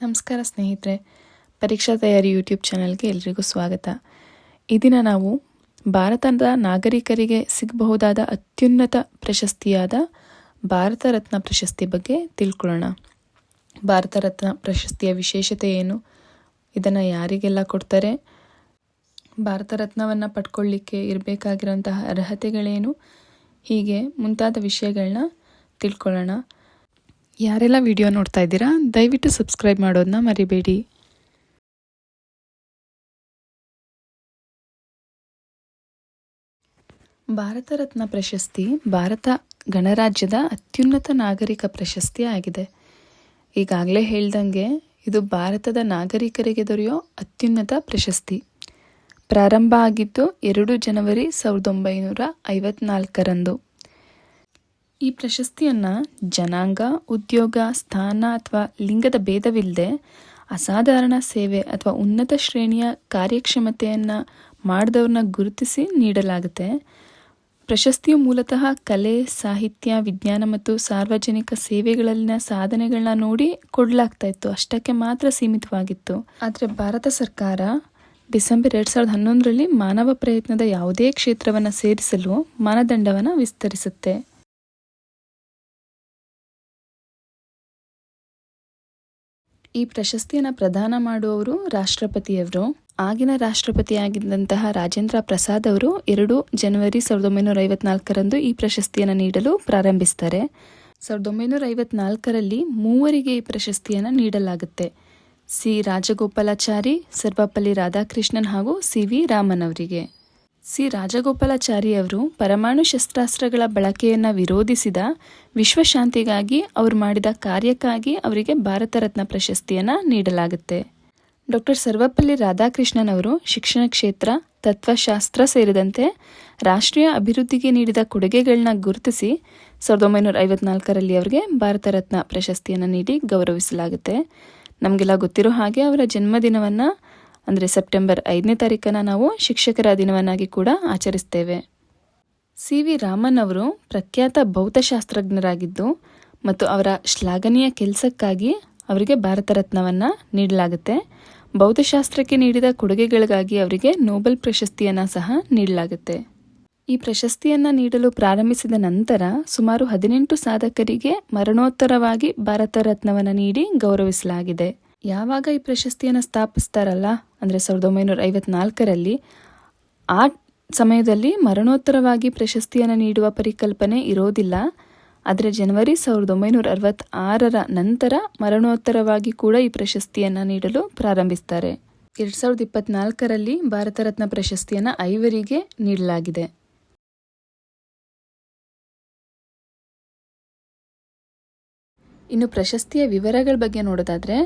ನಮಸ್ಕಾರ ಸ್ನೇಹಿತರೆ, ಪರೀಕ್ಷಾ ತಯಾರಿ ಯೂಟ್ಯೂಬ್ ಚಾನಲ್ಗೆ ಎಲ್ರಿಗೂ ಸ್ವಾಗತ. ಈ ದಿನ ನಾವು ಭಾರತದ ನಾಗರಿಕರಿಗೆ ಸಿಗಬಹುದಾದ ಅತ್ಯುನ್ನತ ಪ್ರಶಸ್ತಿಯಾದ ಭಾರತ ರತ್ನ ಪ್ರಶಸ್ತಿ ಬಗ್ಗೆ ತಿಳ್ಕೊಳ್ಳೋಣ. ಭಾರತ ರತ್ನ ಪ್ರಶಸ್ತಿಯ ವಿಶೇಷತೆ ಏನು? ಇದನ್ನು ಯಾರಿಗೆಲ್ಲ ಕೊಡ್ತಾರೆ? ಭಾರತ ರತ್ನವನ್ನು ಪಡ್ಕೊಳ್ಳಿಕ್ಕೆ ಇರಬೇಕಾಗಿರುವಂತಹ ಅರ್ಹತೆಗಳೇನು? ಹೀಗೆ ಮುಂತಾದ ವಿಷಯಗಳನ್ನ ತಿಳ್ಕೊಳ್ಳೋಣ. ಯಾರೆಲ್ಲ ವಿಡಿಯೋ ನೋಡ್ತಾ ಇದ್ದೀರಾ, ದಯವಿಟ್ಟು ಸಬ್ಸ್ಕ್ರೈಬ್ ಮಾಡೋದನ್ನ ಮರಿಬೇಡಿ. ಭಾರತ ರತ್ನ ಪ್ರಶಸ್ತಿ ಭಾರತ ಗಣರಾಜ್ಯದ ಅತ್ಯುನ್ನತ ನಾಗರಿಕ ಪ್ರಶಸ್ತಿ ಆಗಿದೆ. ಈಗಾಗಲೇ ಹೇಳ್ದಂಗೆ ಇದು ಭಾರತದ ನಾಗರಿಕರಿಗೆ ದೊರೆಯೋ ಅತ್ಯುನ್ನತ ಪ್ರಶಸ್ತಿ. ಪ್ರಾರಂಭ ಆಗಿದ್ದು ಎರಡು ಜನವರಿ ಸಾವಿರದ ಒಂಬೈನೂರ ಐವತ್ನಾಲ್ಕರಂದು. ಈ ಪ್ರಶಸ್ತಿಯನ್ನು ಜನಾಂಗ, ಉದ್ಯೋಗ, ಸ್ಥಾನ ಅಥವಾ ಲಿಂಗದ ಭೇದವಿಲ್ಲದೆ ಅಸಾಧಾರಣ ಸೇವೆ ಅಥವಾ ಉನ್ನತ ಶ್ರೇಣಿಯ ಕಾರ್ಯಕ್ಷಮತೆಯನ್ನು ಮಾಡಿದವ್ರನ್ನ ಗುರುತಿಸಿ ನೀಡಲಾಗುತ್ತೆ. ಪ್ರಶಸ್ತಿಯು ಮೂಲತಃ ಕಲೆ, ಸಾಹಿತ್ಯ, ವಿಜ್ಞಾನ ಮತ್ತು ಸಾರ್ವಜನಿಕ ಸೇವೆಗಳಲ್ಲಿನ ಸಾಧನೆಗಳನ್ನ ನೋಡಿ ಕೊಡಲಾಗ್ತಾ ಇತ್ತು. ಅಷ್ಟಕ್ಕೆ ಮಾತ್ರ ಸೀಮಿತವಾಗಿತ್ತು. ಆದರೆ ಭಾರತ ಸರ್ಕಾರ ಡಿಸೆಂಬರ್ ಎರಡು ಸಾವಿರದ ಹನ್ನೊಂದರಲ್ಲಿ ಮಾನವ ಪ್ರಯತ್ನದ ಯಾವುದೇ ಕ್ಷೇತ್ರವನ್ನು ಸೇರಿಸಲು ಮಾನದಂಡವನ್ನು ವಿಸ್ತರಿಸುತ್ತೆ. ಈ ಪ್ರಶಸ್ತಿಯನ್ನು ಪ್ರದಾನ ಮಾಡುವವರು ರಾಷ್ಟ್ರಪತಿಯವರು. ಆಗಿನ ರಾಷ್ಟ್ರಪತಿಯಾಗಿದ್ದಂತಹ ರಾಜೇಂದ್ರ ಪ್ರಸಾದ್ ಅವರು ಎರಡು ಜನವರಿ ಸಾವಿರದ ಒಂಬೈನೂರ ಐವತ್ನಾಲ್ಕರಂದು ಈ ಪ್ರಶಸ್ತಿಯನ್ನು ನೀಡಲು ಪ್ರಾರಂಭಿಸ್ತಾರೆ. ಸಾವಿರದ ಒಂಬೈನೂರ ಐವತ್ನಾಲ್ಕರಲ್ಲಿ ಮೂವರಿಗೆ ಈ ಪ್ರಶಸ್ತಿಯನ್ನು ನೀಡಲಾಗುತ್ತೆ. ಸಿ. ರಾಜಗೋಪಾಲಾಚಾರಿ, ಸರ್ವಪಲ್ಲಿ ರಾಧಾಕೃಷ್ಣನ್ ಹಾಗೂ ಸಿ. ವಿ. ರಾಮನ್ ಅವರಿಗೆ. ಸಿ. ರಾಜಗೋಪಾಲಾಚಾರಿಯವರು ಪರಮಾಣು ಶಸ್ತ್ರಾಸ್ತ್ರಗಳ ಬಳಕೆಯನ್ನು ವಿರೋಧಿಸಿದ ವಿಶ್ವಶಾಂತಿಗಾಗಿ ಅವರು ಮಾಡಿದ ಕಾರ್ಯಕ್ಕಾಗಿ ಅವರಿಗೆ ಭಾರತ ರತ್ನ ಪ್ರಶಸ್ತಿಯನ್ನು ನೀಡಲಾಗುತ್ತೆ. ಡಾಕ್ಟರ್ ಸರ್ವಪಲ್ಲಿ ರಾಧಾಕೃಷ್ಣನ್ ಅವರು ಶಿಕ್ಷಣ ಕ್ಷೇತ್ರ, ತತ್ವಶಾಸ್ತ್ರ ಸೇರಿದಂತೆ ರಾಷ್ಟ್ರೀಯ ಅಭಿವೃದ್ಧಿಗೆ ನೀಡಿದ ಕೊಡುಗೆಗಳನ್ನ ಗುರುತಿಸಿ ಸಾವಿರದ ಒಂಬೈನೂರ ಐವತ್ನಾಲ್ಕರಲ್ಲಿ ಅವರಿಗೆ ಭಾರತ ರತ್ನ ಪ್ರಶಸ್ತಿಯನ್ನು ನೀಡಿ ಗೌರವಿಸಲಾಗುತ್ತೆ. ನಮಗೆಲ್ಲ ಗೊತ್ತಿರೋ ಹಾಗೆ ಅವರ ಜನ್ಮದಿನವನ್ನು ಅಂದರೆ ಸೆಪ್ಟೆಂಬರ್ ಐದನೇ ತಾರೀಕನ್ನ ನಾವು ಶಿಕ್ಷಕರ ದಿನವನ್ನಾಗಿ ಕೂಡ ಆಚರಿಸ್ತೇವೆ. ಸಿ ವಿ ರಾಮನ್ ಅವರು ಪ್ರಖ್ಯಾತ ಭೌತಶಾಸ್ತ್ರಜ್ಞರಾಗಿದ್ದು ಮತ್ತು ಅವರ ಶ್ಲಾಘನೀಯ ಕೆಲಸಕ್ಕಾಗಿ ಅವರಿಗೆ ಭಾರತ ರತ್ನವನ್ನು ನೀಡಲಾಗುತ್ತೆ. ಭೌತಶಾಸ್ತ್ರಕ್ಕೆ ನೀಡಿದ ಕೊಡುಗೆಗಳಿಗಾಗಿ ಅವರಿಗೆ ನೋಬೆಲ್ ಪ್ರಶಸ್ತಿಯನ್ನು ಸಹ ನೀಡಲಾಗುತ್ತೆ. ಈ ಪ್ರಶಸ್ತಿಯನ್ನು ನೀಡಲು ಪ್ರಾರಂಭಿಸಿದ ನಂತರ ಸುಮಾರು ಹದಿನೆಂಟು ಸಾಧಕರಿಗೆ ಮರಣೋತ್ತರವಾಗಿ ಭಾರತ ರತ್ನವನ್ನು ನೀಡಿ ಗೌರವಿಸಲಾಗಿದೆ. ಯಾವಾಗ ಈ ಪ್ರಶಸ್ತಿಯನ್ನು ಸ್ಥಾಪಿಸ್ತಾರಲ್ಲ? ಅಂದರೆ ಸಾವಿರದ ಒಂಬೈನೂರ ಐವತ್ನಾಲ್ಕರಲ್ಲಿ ಆ ಸಮಯದಲ್ಲಿ ಮರಣೋತ್ತರವಾಗಿ ಪ್ರಶಸ್ತಿಯನ್ನು ನೀಡುವ ಪರಿಕಲ್ಪನೆ ಇರೋದಿಲ್ಲ. ಆದರೆ ಜನವರಿ ಸಾವಿರದ ಒಂಬೈನೂರ ಅರವತ್ತಾರರ ನಂತರ ಮರಣೋತ್ತರವಾಗಿ ಕೂಡ ಈ ಪ್ರಶಸ್ತಿಯನ್ನು ನೀಡಲು ಪ್ರಾರಂಭಿಸ್ತಾರೆ. ಎರಡು ಸಾವಿರದ ಇಪ್ಪತ್ನಾಲ್ಕರಲ್ಲಿ ಭಾರತ ರತ್ನ ಪ್ರಶಸ್ತಿಯನ್ನು ಐವರಿಗೆ ನೀಡಲಾಗಿದೆ. ಇನ್ನು ಪ್ರಶಸ್ತಿಯ ವಿವರಗಳ ಬಗ್ಗೆ ನೋಡೋದಾದರೆ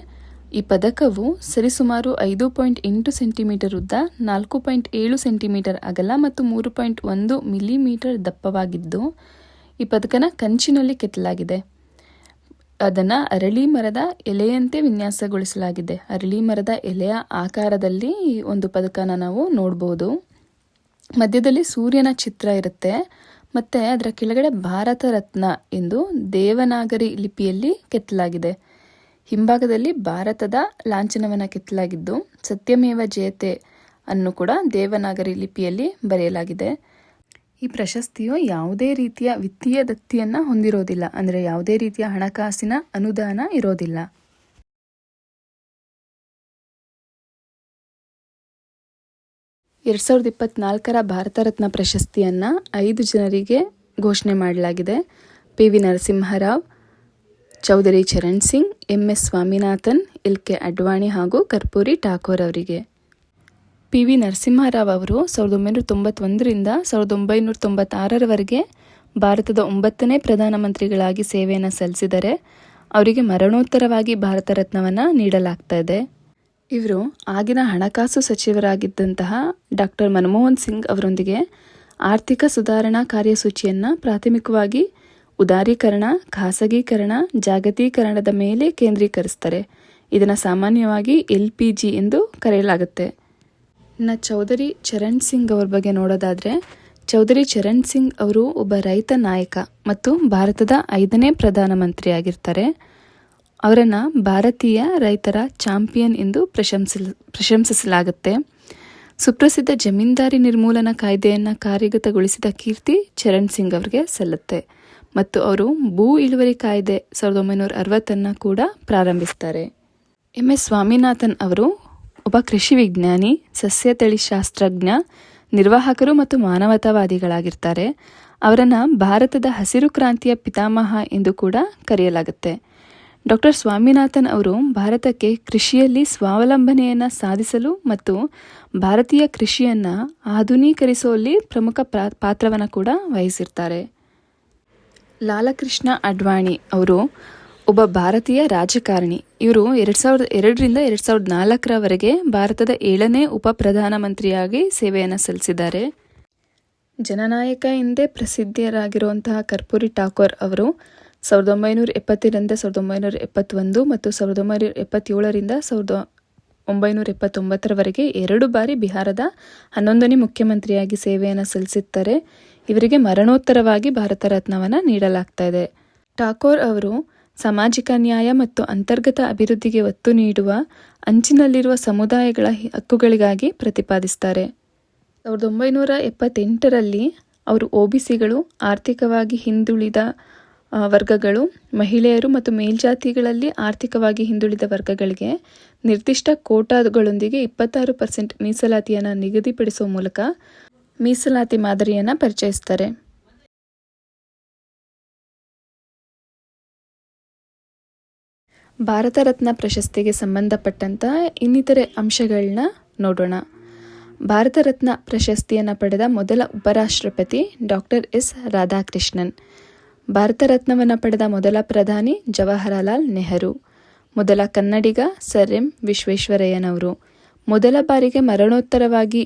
ಈ ಪದಕವು ಸರಿಸುಮಾರು ಐದು ಪಾಯಿಂಟ್ ಎಂಟು ಸೆಂಟಿಮೀಟರ್ ಉದ್ದ, ನಾಲ್ಕು ಪಾಯಿಂಟ್ ಏಳು ಸೆಂಟಿಮೀಟರ್ ಅಗಲ ಮತ್ತು ಮೂರು ಪಾಯಿಂಟ್ ಒಂದು ಮಿಲಿಮೀಟರ್ ದಪ್ಪವಾಗಿದ್ದು, ಈ ಪದಕನ ಕಂಚಿನಲ್ಲಿ ಕೆತ್ತಲಾಗಿದೆ. ಅದನ್ನು ಅರಳಿ ಮರದ ಎಲೆಯಂತೆ ವಿನ್ಯಾಸಗೊಳಿಸಲಾಗಿದೆ. ಅರಳಿ ಮರದ ಎಲೆಯ ಆಕಾರದಲ್ಲಿ ಈ ಒಂದು ಪದಕನ ನಾವು ನೋಡ್ಬೋದು. ಮಧ್ಯದಲ್ಲಿ ಸೂರ್ಯನ ಚಿತ್ರ ಇರುತ್ತೆ. ಮತ್ತು ಅದರ ಕೆಳಗಡೆ ಭಾರತ ರತ್ನ ಎಂದು ದೇವನಾಗರಿ ಲಿಪಿಯಲ್ಲಿ ಕೆತ್ತಲಾಗಿದೆ. ಹಿಂಭಾಗದಲ್ಲಿ ಭಾರತದ ಲಾಂಛನವನ್ನು ಕೆತ್ತಲಾಗಿದ್ದು ಸತ್ಯಮೇವ ಜಯತೆ ಅನ್ನು ಕೂಡ ದೇವನಾಗರಿ ಲಿಪಿಯಲ್ಲಿ ಬರೆಯಲಾಗಿದೆ. ಈ ಪ್ರಶಸ್ತಿಯು ಯಾವುದೇ ರೀತಿಯ ವಿತ್ತೀಯ ದತ್ತಿಯನ್ನು ಹೊಂದಿರೋದಿಲ್ಲ. ಅಂದರೆ ಯಾವುದೇ ರೀತಿಯ ಹಣಕಾಸಿನ ಅನುದಾನ ಇರೋದಿಲ್ಲ. ಎರಡು ಸಾವಿರದ ಇಪ್ಪತ್ನಾಲ್ಕರ ಭಾರತ ರತ್ನ ಪ್ರಶಸ್ತಿಯನ್ನು ಐದು ಜನರಿಗೆ ಘೋಷಣೆ ಮಾಡಲಾಗಿದೆ. P V Narasimharao Chaudhary Charan Singh, M S Swaminathan, L K Advani ಹಾಗೂ ಕರ್ಪೂರಿ ಠಾಕೂರ್ ಅವರಿಗೆ. ಪಿ ವಿ ನರಸಿಂಹರಾವ್ ಅವರು ಸಾವಿರದ ಒಂಬೈನೂರ ತೊಂಬತ್ತೊಂದರಿಂದ ಸಾವಿರದ ಒಂಬೈನೂರ ತೊಂಬತ್ತಾರರವರೆಗೆ ಭಾರತದ ಒಂಬತ್ತನೇ ಪ್ರಧಾನಮಂತ್ರಿಗಳಾಗಿ ಸೇವೆಯನ್ನು ಸಲ್ಲಿಸಿದರೆ ಅವರಿಗೆ ಮರಣೋತ್ತರವಾಗಿ ಭಾರತ ರತ್ನವನ್ನು ನೀಡಲಾಗ್ತಾ ಇವರು ಆಗಿನ ಹಣಕಾಸು ಸಚಿವರಾಗಿದ್ದಂತಹ ಡಾಕ್ಟರ್ ಮನಮೋಹನ್ ಸಿಂಗ್ ಅವರೊಂದಿಗೆ ಆರ್ಥಿಕ ಸುಧಾರಣಾ ಕಾರ್ಯಸೂಚಿಯನ್ನು ಪ್ರಾಥಮಿಕವಾಗಿ ಉದಾರೀಕರಣ, ಖಾಸಗೀಕರಣ, ಜಾಗತೀಕರಣದ ಮೇಲೆ ಕೇಂದ್ರೀಕರಿಸ್ತಾರೆ. ಇದನ್ನು ಸಾಮಾನ್ಯವಾಗಿ ಎಲ್ ಪಿ ಜಿ ಎಂದು ಕರೆಯಲಾಗುತ್ತೆ. ನ ಚೌಧರಿ ಚರಣ್ ಸಿಂಗ್ ಅವ್ರ ಬಗ್ಗೆ ನೋಡೋದಾದರೆ, ಚೌಧರಿ ಚರಣ್ ಸಿಂಗ್ ಅವರು ಒಬ್ಬ ರೈತ ನಾಯಕ ಮತ್ತು ಭಾರತದ ಐದನೇ ಪ್ರಧಾನಮಂತ್ರಿ ಆಗಿರ್ತಾರೆ ಅವರನ್ನು ಭಾರತೀಯ ರೈತರ ಚಾಂಪಿಯನ್ ಎಂದು ಪ್ರಶಂಸಿಲ್, ಪ್ರಶಂಸಿಸಲಾಗುತ್ತೆ. ಸುಪ್ರಸಿದ್ಧ ಜಮೀನ್ದಾರಿ ನಿರ್ಮೂಲನ ಕಾಯ್ದೆಯನ್ನು ಕಾರ್ಯಗತಗೊಳಿಸಿದ ಕೀರ್ತಿ ಚರಣ್ ಸಿಂಗ್ ಅವರಿಗೆ ಸಲ್ಲುತ್ತೆ. ಮತ್ತು ಅವರು ಭೂ ಇಳುವರಿ ಕಾಯ್ದೆ ಸಾವಿರದ ಒಂಬೈನೂರ ಅರವತ್ತನ್ನು ಕೂಡ ಪ್ರಾರಂಭಿಸ್ತಾರೆ. ಎಂ. ಎಸ್. ಸ್ವಾಮಿನಾಥನ್ ಅವರು ಒಬ್ಬ ಕೃಷಿ ವಿಜ್ಞಾನಿ, ಸಸ್ಯ ತಳಿಶಾಸ್ತ್ರಜ್ಞ ನಿರ್ವಾಹಕರು ಮತ್ತು ಮಾನವತಾವಾದಿಗಳಾಗಿರ್ತಾರೆ. ಅವರನ್ನು ಭಾರತದ ಹಸಿರು ಕ್ರಾಂತಿಯ ಪಿತಾಮಹ ಎಂದು ಕೂಡ ಕರೆಯಲಾಗುತ್ತೆ. ಡಾಕ್ಟರ್ ಸ್ವಾಮಿನಾಥನ್ ಅವರು ಭಾರತಕ್ಕೆ ಕೃಷಿಯಲ್ಲಿ ಸ್ವಾವಲಂಬನೆಯನ್ನು ಸಾಧಿಸಲು ಮತ್ತು ಭಾರತೀಯ ಕೃಷಿಯನ್ನು ಆಧುನೀಕರಿಸುವಲ್ಲಿ ಪ್ರಮುಖ ಪಾತ್ರವನ್ನು ಕೂಡ ವಹಿಸಿರ್ತಾರೆ. ಲಾಲಕೃಷ್ಣ ಅಡ್ವಾಣಿ ಅವರು ಒಬ್ಬ ಭಾರತೀಯ ರಾಜಕಾರಣಿ. ಇವರು ಎರಡು ಸಾವಿರದ ಎರಡರಿಂದ ಎರಡು ಸಾವಿರದ ನಾಲ್ಕರವರೆಗೆ ಭಾರತದ ಏಳನೇ ಉಪ ಪ್ರಧಾನಮಂತ್ರಿಯಾಗಿ ಸೇವೆಯನ್ನು ಸಲ್ಲಿಸಿದ್ದಾರೆ. ಜನನಾಯಕ ಎಂದೇ ಪ್ರಸಿದ್ಧರಾಗಿರುವಂತಹ ಕರ್ಪೂರಿ ಠಾಕೂರ್ ಅವರು ಸಾವಿರದ ಒಂಬೈನೂರ ಎಪ್ಪತ್ತರಿಂದ ಸಾವಿರದ ಒಂಬೈನೂರ ಎಪ್ಪತ್ತೊಂದು ಮತ್ತು ಸಾವಿರದ ಒಂಬೈನೂರ ಎಪ್ಪತ್ತೇಳರಿಂದ ಸಾವಿರದ ಒಂಬೈನೂರ ಎಪ್ಪತ್ತೊಂಬತ್ತರವರೆಗೆ ಎರಡು ಬಾರಿ ಬಿಹಾರದ ಹನ್ನೊಂದನೇ ಮುಖ್ಯಮಂತ್ರಿಯಾಗಿ ಸೇವೆಯನ್ನು ಸಲ್ಲಿಸುತ್ತಾರೆ ಇವರಿಗೆ ಮರಣೋತ್ತರವಾಗಿ ಭಾರತ ರತ್ನವನ್ನು ನೀಡಲಾಗ್ತಾ ಇದೆ. ಠಾಕೋರ್ ಅವರು ಸಾಮಾಜಿಕ ನ್ಯಾಯ ಮತ್ತು ಅಂತರ್ಗತ ಅಭಿವೃದ್ಧಿಗೆ ಒತ್ತು ನೀಡುವ ಅಂಚಿನಲ್ಲಿರುವ ಸಮುದಾಯಗಳ ಹಕ್ಕುಗಳಿಗಾಗಿ ಪ್ರತಿಪಾದಿಸ್ತಾರೆ. ಸಾವಿರದ ಒಂಬೈನೂರ ಎಪ್ಪತ್ತೆಂಟರಲ್ಲಿ ಅವರು ಒಬಿಸಿಗಳು ಆರ್ಥಿಕವಾಗಿ ಹಿಂದುಳಿದ ವರ್ಗಗಳು ಮಹಿಳೆಯರು ಮತ್ತು ಮೇಲ್ಜಾತಿಗಳಲ್ಲಿ ಆರ್ಥಿಕವಾಗಿ ಹಿಂದುಳಿದ ವರ್ಗಗಳಿಗೆ ನಿರ್ದಿಷ್ಟ ಕೋಟಾಗಳೊಂದಿಗೆ ಇಪ್ಪತ್ತಾರು ಪರ್ಸೆಂಟ್ ಮೀಸಲಾತಿಯನ್ನು ನಿಗದಿಪಡಿಸುವ ಮೂಲಕ ಮೀಸಲಾತಿ ಮಾದರಿಯನ್ನು ಪರಿಚಯಿಸ್ತಾರೆ. ಭಾರತ ರತ್ನ ಪ್ರಶಸ್ತಿಗೆ ಸಂಬಂಧಪಟ್ಟಂತ ಇನ್ನಿತರೆ ಅಂಶಗಳನ್ನ ನೋಡೋಣ. ಭಾರತ ರತ್ನ ಪ್ರಶಸ್ತಿಯನ್ನು ಪಡೆದ ಮೊದಲ ಉಪರಾಷ್ಟ್ರಪತಿ ಡಾಕ್ಟರ್ ಎಸ್ ರಾಧಾಕೃಷ್ಣನ್. ಭಾರತ ರತ್ನವನ್ನು ಪಡೆದ ಮೊದಲ ಪ್ರಧಾನಿ ಜವಾಹರಲಾಲ್ ನೆಹರು, ಮೊದಲ ಕನ್ನಡಿಗ ಸರ್ ಎಂ ವಿಶ್ವೇಶ್ವರಯ್ಯನವರು. ಮೊದಲ ಬಾರಿಗೆ ಮರಣೋತ್ತರವಾಗಿ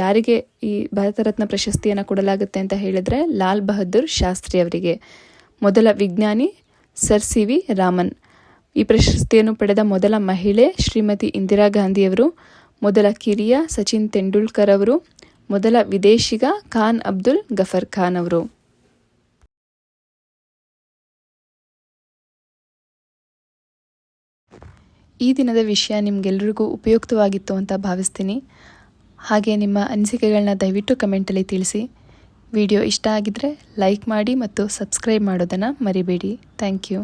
ಯಾರಿಗೆ ಈ ಭಾರತ ರತ್ನ ಪ್ರಶಸ್ತಿಯನ್ನು ಕೊಡಲಾಗುತ್ತೆ ಅಂತ ಹೇಳಿದ್ರೆ ಲಾಲ್ ಬಹದ್ದೂರ್ ಶಾಸ್ತ್ರಿ ಅವರಿಗೆ. ಮೊದಲ ವಿಜ್ಞಾನಿ ಸರ್ ಸಿ ವಿ ರಾಮನ್. ಈ ಪ್ರಶಸ್ತಿಯನ್ನು ಪಡೆದ ಮೊದಲ ಮಹಿಳೆ ಶ್ರೀಮತಿ ಇಂದಿರಾ ಗಾಂಧಿಯವರು, ಮೊದಲ ಕಿರಿಯ ಸಚಿನ್ ತೆಂಡೂಲ್ಕರ್ ಅವರು, ಮೊದಲ ವಿದೇಶಿಗ ಖಾನ್ ಅಬ್ದುಲ್ ಗಫರ್ ಖಾನ್ ಅವರು. ಈ ದಿನದ ವಿಷಯ ನಿಮಗೆಲ್ಲರಿಗೂ ಉಪಯುಕ್ತವಾಗಿತ್ತು ಅಂತ ಭಾವಿಸ್ತೀನಿ. ಹಾಗೆ ನಿಮ್ಮ ಅನಿಸಿಕೆಗಳನ್ನ ದಯವಿಟ್ಟು ಕಮೆಂಟಲ್ಲಿ ತಿಳಿಸಿ. ವಿಡಿಯೋ ಇಷ್ಟ ಆಗಿದ್ದರೆ ಲೈಕ್ ಮಾಡಿ ಮತ್ತು ಸಬ್ಸ್ಕ್ರೈಬ್ ಮಾಡೋದನ್ನು ಮರಿಬೇಡಿ. Thank you.